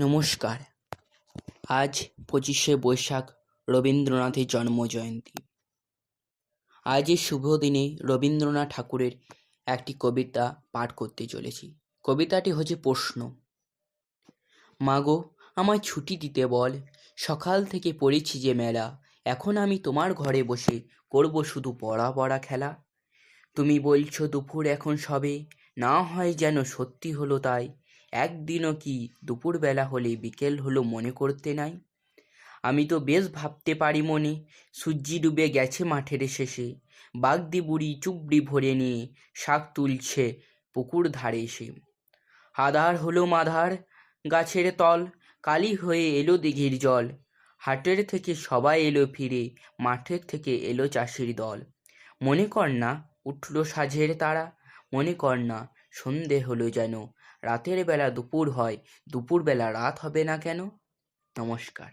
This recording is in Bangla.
নমস্কার। আজ পঁচিশে বৈশাখ রবীন্দ্রনাথের জন্মজয়ন্তী। আজ এই শুভ দিনে রবীন্দ্রনাথ ঠাকুরের একটি কবিতা পাঠ করতে চলেছি। কবিতাটি হচ্ছে প্রশ্ন। মাগো, আমায় ছুটি দিতে বল। সকাল থেকে পড়েছি যে মেলা। এখন আমি তোমার ঘরে বসে করব শুধু পড়া পড়া খেলা। তুমি বলছো দুপুর এখন সবে। না হয় যেন সত্যি হলো তাই। একদিনও কি দুপুরবেলা হলে বিকেল হলো মনে করতে নাই? আমি তো বেশ ভাবতে পারি মনে, সূর্যি ডুবে গেছে মাঠের শেষে। বাগদি বুড়ি চুবড়ি ভরে নিয়ে শাক তুলছে পুকুর ধারে এসে। আধার হলো মাধার গাছের তল, কালি হয়ে এলো দিঘির জল। হাটের থেকে সবাই এলো ফিরে, মাঠের থেকে এলো চাষির দল। মনে কর না উঠল সাঝের তারা, মনে কর না সন্ধে হলো যেন। রাতের বেলা দুপুর হয় দুপুরবেলা রাত হবে না কেন? নমস্কার।